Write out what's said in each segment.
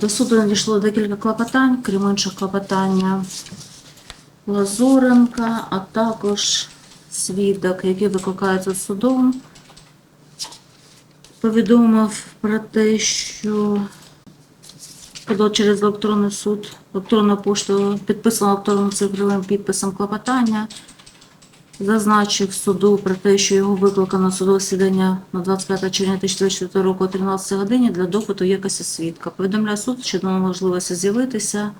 До суду надійшло декілька клопотань, крім інших клопотання Лазуренка, а також свідок, який викликається судом, повідомив про те, що подав через електронний суд, електронну пошту підписано електронним цифровим підписом клопотання, зазначив суду про те, що його викликано судове засідання на 25 червня 2024 року о 13 годині для допиту якості свідка. Повідомляє суд, що немає можливості з'явитися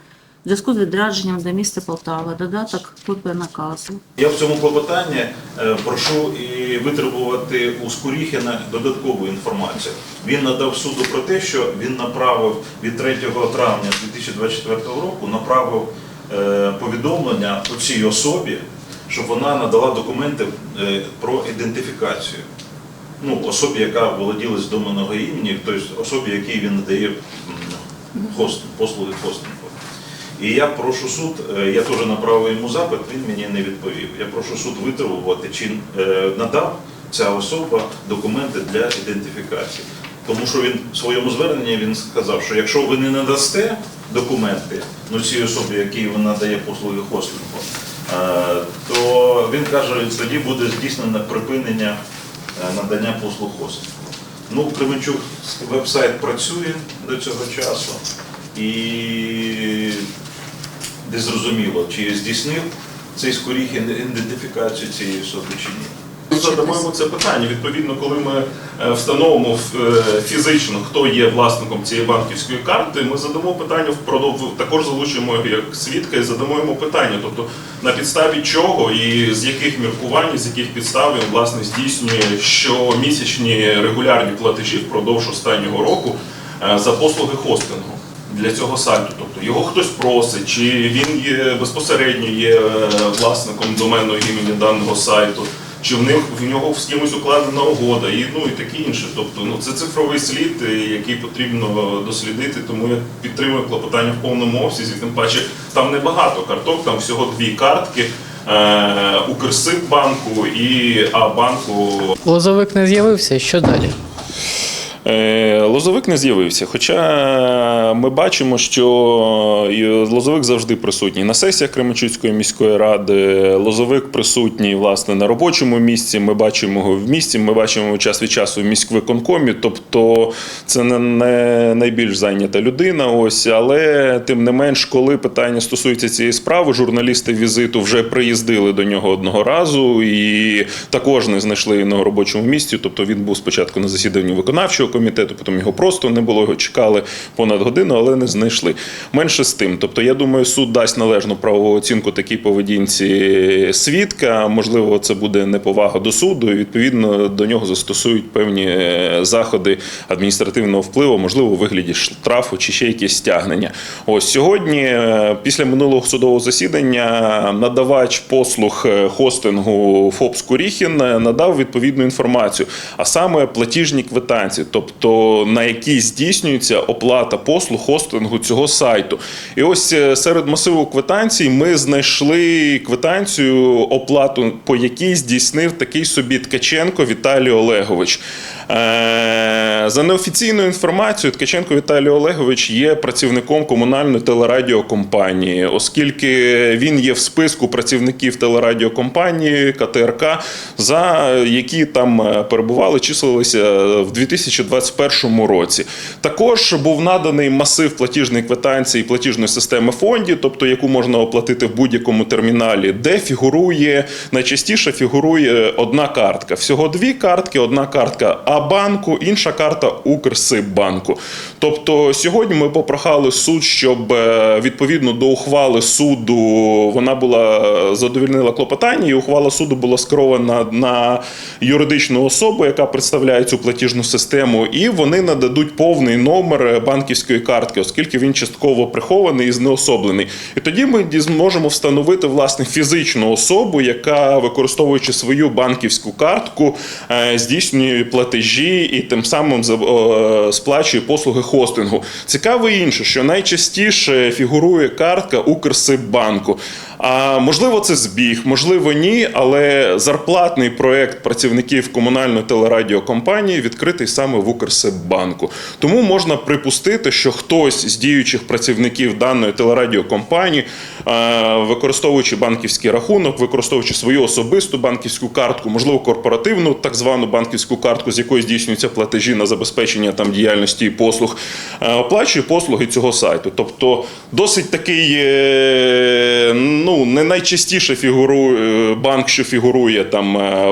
в зв'язку з відрядженням до міста Полтава. Додаток копія наказу. Я в цьому клопотанні е, прошу і витребувати у Скуріхіна додаткову інформацію. Він надав суду про те, що він направив від 3 травня 2024 року направив е, повідомлення у цій особі, щоб вона надала документи е, про ідентифікацію. Ну, особі, яка володіла з доменного імені, тобто особі, якій він надає м, хост, послуги хостингу. І я прошу суд, е, я теж направив йому запит, він мені не відповів. Я прошу суд витребувати, чи е, надав ця особа документи для ідентифікації. Тому що він в своєму зверненні він сказав, що якщо ви не надасте документи ну, цій особі, якій він надає послуги хостингу, то він каже, тоді буде здійснено припинення е, надання послуг хостів. Ну, Кременчук веб-сайт працює до цього часу і не зрозуміло, чи здійснив цей скоріг ідентифікацію цієї особи чи ні. Ми задамо це питання. Відповідно, коли ми е, встановимо е, фізично, хто є власником цієї банківської карти, ми задамо питання впродовж також залучимо його як свідка і задамо йому питання. Тобто на підставі чого і з яких міркувань, з яких підстав він власне здійснює щомісячні регулярні платежі впродовж останнього року е, за послуги хостингу. Для цього сайту, тобто його хтось просить, чи він є безпосередньо є власником доменного імені даного сайту, чи в них в нього з кимось укладена угода, і ну і таке інше. Тобто, ну це цифровий слід, е, який потрібно дослідити. Тому я підтримую клопотання в повному обсязі. Тим паче там небагато карток, там всього дві картки. Укрсиб банку і А-банку Лозовик не з'явився, що далі? Е, Лозовик не з'явився. Хоча ми бачимо, що Лозовик завжди присутній на сесіях Кременчуцької міської ради. Лозовик присутній власне на робочому місці. Ми бачимо його в місті. Ми бачимо його час від часу в міськвиконкомі. Тобто це не- найбільш зайнята людина. Ось, але тим не менш, коли питання стосується цієї справи, журналісти візиту вже приїздили до нього одного разу і також не знайшли на робочому місці. Тобто він був спочатку на засіданні виконавчого комітету, потім його просто не було. Його чекали понад годину, але не знайшли. Менше з тим. Тобто, я думаю, суд дасть належну правову оцінку такій поведінці свідка. Можливо, це буде неповага до суду, і відповідно до нього застосують певні е, заходи адміністративного впливу, можливо, у вигляді штрафу чи ще якісь стягнення. Ось сьогодні, е, після минулого судового засідання, надавач послуг е, хостингу ФОП Скуріхін надав відповідну інформацію, а саме платіжні квитанції, тобто на які здійснюється оплата послуг хостингу цього сайту. І ось е, серед масиву квитанцій ми знайшли квитанцію оплату, по якій здійснив такий собі Ткаченко Віталій Олегович. Е, За неофіційною інформацією, Ткаченко Віталій Олегович є працівником комунальної телерадіокомпанії, оскільки він є в списку працівників телерадіокомпанії КТРК, за які там е, перебували, числилися в 2021 році. Також був наданий масив платіжної квитанції платіжної системи фонді, тобто яку можна оплатити в будь-якому терміналі, де фігурує найчастіше фігурує одна картка. Всього дві картки: одна картка А-банку, інша карта Укрсиббанку. Тобто сьогодні ми попрохали суд, щоб е, відповідно до ухвали суду вона була задовільнила клопотання, і ухвала суду була скерована на юридичну особу, яка представляє цю платіжну систему, і вони нададуть повний номер банківської картки, оскільки він частково прихований і знеособлений. І тоді ми зможемо встановити власне фізичну особу, яка використовуючи свою банківську картку, е, здійснює платежі і тим самим е, сплачує послуги хостингу. Цікаво інше, що найчастіше фігурує картка Укрсиббанку. А можливо, це збіг, можливо, ні, але зарплатний проект працівників комунальної телерадіокомпанії відкритий саме в Укрсиббанку. Тому можна припустити, що хтось з діючих працівників даної телерадіокомпанії, використовуючи банківський рахунок, використовуючи свою особисту банківську картку, можливо, корпоративну так звану банківську картку, з якої здійснюються платежі на забезпечення там діяльності і послуг, оплачує послуги цього сайту. Тобто досить такий е, ну не найчастіше фігурує банк, що фігурує там е,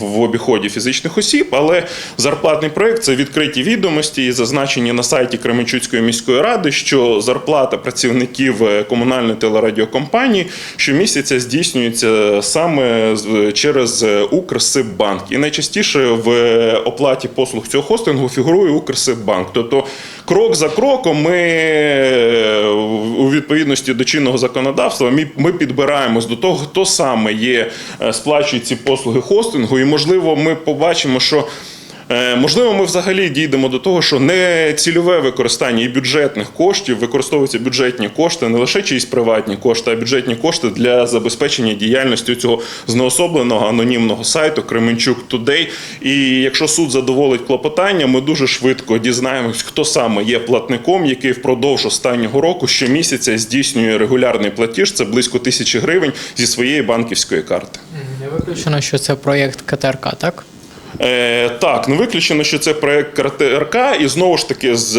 в обіході фізичних осіб, але зарплатний проект це відкриті відомості і зазначені на сайті Кременчуцької міської ради, що зарплата працівників е, комунальної телерадіокомпанії щомісяця здійснюється саме через е, Укрсиббанк. І найчастіше в е, оплаті послуг цього хостингу фігурує Укрсиббанк. Тобто крок за кроком ми е, у відповідності до чинного законодавства ми, підбираємось до того, хто саме є е, сплачує ці послуги хостингу, і можливо, ми побачимо, що. Е, Можливо, ми взагалі дійдемо до того, що не цільове використання і бюджетних коштів використовуються бюджетні кошти, не лише чиїсь приватні кошти, а бюджетні кошти для забезпечення діяльності цього знеособленого анонімного сайту Кременчук Тудей. І якщо суд задоволить клопотання, ми дуже швидко дізнаємось, хто саме є платником, який впродовж останнього року щомісяця здійснює регулярний платіж. Це близько тисячі гривень зі своєї банківської карти. Не виключено, що це проєкт КТРК, так? Е, так, не виключено, що це проект КРТРК, і знову ж таки з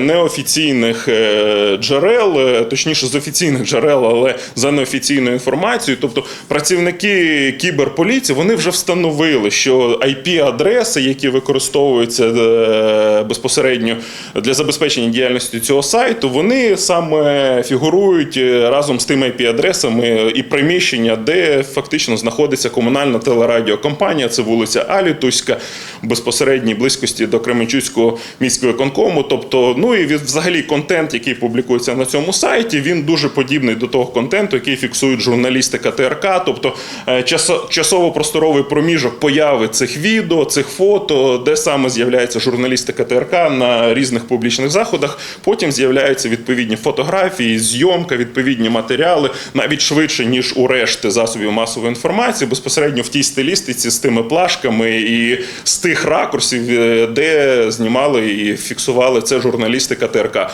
неофіційних е, джерел, е, точніше з офіційних джерел, але за неофіційною інформацією. Тобто працівники кіберполіції вони вже встановили, що IP-адреси, які використовуються е, безпосередньо для забезпечення діяльності цього сайту, вони саме фігурують разом з тими IP-адресами і приміщення, де фактично знаходиться комунальна телерадіокомпанія. Це вулиця Алітуська, в безпосередній близькості до Кременчуцького міського конкому. Тобто, ну і взагалі контент, який публікується на цьому сайті, він дуже подібний до того контенту, який фіксують журналісти КТРК. Тобто е, часово-просторовий проміжок появи цих відео, цих фото, де саме з'являється журналістика ТРК на різних публічних заходах. Потім з'являються відповідні фотографії, зйомка, відповідні матеріали, навіть швидше ніж у решти засобів масової інформації, безпосередньо в тій стилістиці з тими плашками і з тих ракурсів, е, де знімали і фіксували це журналістика КТРК.